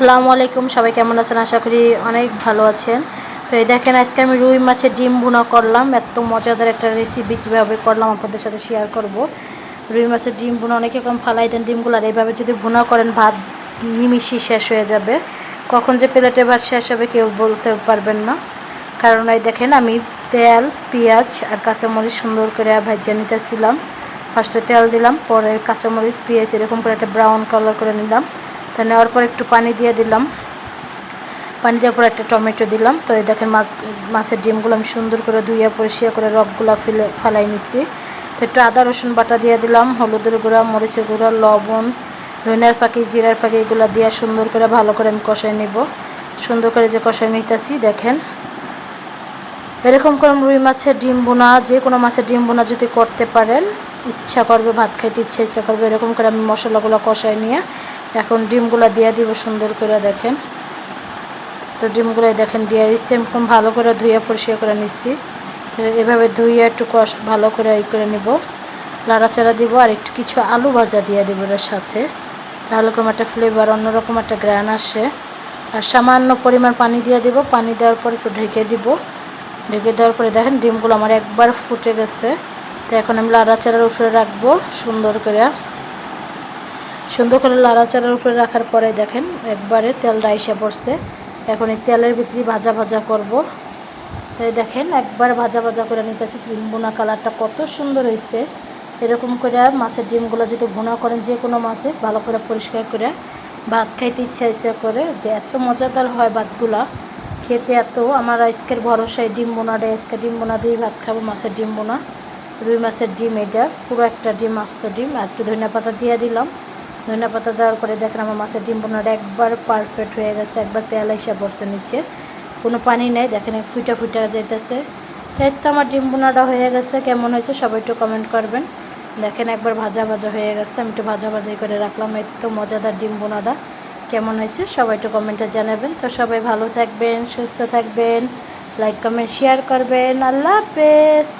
আসসালামু আলাইকুম, সবাই কেমন আছেন? আশা করি অনেক ভালো আছেন। তো এই দেখেন, আজকে আমি রুই মাছের ডিম ভুনা করলাম। এত মজাদার একটা রেসিপি কীভাবে করলাম আপনাদের সাথে শেয়ার করব। রুই মাছের ডিম ভুনা, অনেকে কম ফালাই দেন ডিমগুলো, আর এইভাবে যদি ভুনা করেন, ভাত নিমিশি শেষ হয়ে যাবে। কখন যে প্লেটে ভাত শেষ হবে কেউ বলতে পারবেন না। কারণ এই দেখেন, আমি তেল, পেঁয়াজ আর কাঁচামরিচ সুন্দর করে ভাজিয়ে নিতেছিলাম। ফার্স্টে তেল দিলাম, পরে কাঁচামরিচ, পেঁয়াজ, এরকম করে একটা ব্রাউন কালার করে নিলাম। তা নেওয়ার পর একটু পানি দিয়ে দিলাম। পানি দেওয়ার পর একটা টমেটো দিলাম। তো এই দেখেন মাছ, মাছের ডিমগুলো আমি সুন্দর করে ধুইয়া পরিষ্কার করে রকগুলো ফেলে, ফালাই নিছি। তো একটু আদা, রসুন বাটা দিয়ে দিলাম, হলুদের গুঁড়া, মরিচের গুঁড়া, লবণ, ধনিয়ার পাখি জিরার পাখি এগুলো দিয়ে সুন্দর করে ভালো করে আমি কষাই নিব। সুন্দর করে যে কষাই নিতেছি, দেখেন। এরকম করে রুই মাছের ডিম বোনা, যে কোনো মাছের ডিম বোনা যদি করতে পারেন, ইচ্ছা করবে, ভাত খাইতে ইচ্ছা ইচ্ছা করবে, এরকম করে আমি মশলাগুলো কষাই নিয়ে এখন ডিমগুলো দিয়ে দিব সুন্দর করে দেখেন। তো ডিমগুলো দেখেন দিয়ে দিচ্ছি, এরকম ভালো করে ধুয়ে পরিষ্কার করে নিচ্ছি। তো এভাবে ধুয়ে একটু কষ ভালো করে ই করে নিব। লাড়াচাড়া দিব আর একটু কিছু আলু ভাজা দিয়ে দিব এর সাথে। তাহলে কোনো একটা ফ্লেভার অন্যরকম একটা গ্রান আসে। আর সামান্য পরিমাণ পানি দিয়ে দিব, পানি দেওয়ার পর একটু ঢেকে দিব। ঢেকে দেওয়ার পরে দেখেন ডিমগুলো আমার একবার ফুটে গেছে। তো এখন আমি লাড়াচাড়ার উপরে রাখব সুন্দর করে। সুন্দর করে লাড়াচাড়ার উপরে রাখার পরে দেখেন, একবারে তেল রাইসে পড়ছে। এখন এই তেলের ভিতরে ভাজা ভাজা করব। এই দেখেন, একবার ভাজা ভাজা করে নিতেছি ডিম বোনা কালারটা কত সুন্দর হয়েছে। এরকম করে মাছের ডিমগুলো যদি ভুনা করেন, যে কোনো মাছে ভালো করে পরিষ্কার করে ভাত খাইতে ইচ্ছা ইচ্ছা করে, যে এত মজাদার হয় ভাতগুলা, খেতে এত আমার আজকের ভরসায় ডিম বোনাটা আজকে ডিম বোনা দিয়েই ভাত খাব, মাছের ডিম বোনা রুই মাছের ডিম, এটা পুরো একটা ডিম আস্ত ডিম। আর একটু ধনিয়া পাতা দিয়ে দিলাম। ধনিয়া পাতা দেওয়ার পরে দেখেন আমার মাছের ডিম বোনাটা একবার পারফেক্ট হয়ে গেছে, একবার তেল এসে পড়ছে নিচে। কোনো পানি নেই, দেখেন ফুটা ফুটা যাইতেছে। এই তো আমার ডিম বোনাটা হয়ে গেছে, কেমন হয়েছে সবাই একটু কমেন্ট করবেন। দেখেন একবার ভাজা ভাজা হয়ে গেছে, আমি একটু ভাজা ভাজাই করে রাখলাম, এই তো মজাদার ডিম বোনাটা। কেমন হয়েছে সবাই একটু কমেন্টে জানাবেন। তো সবাই ভালো থাকবেন, সুস্থ থাকবেন লাইক কমেন্ট শেয়ার করবেন। আল্লাহ হাফেজ।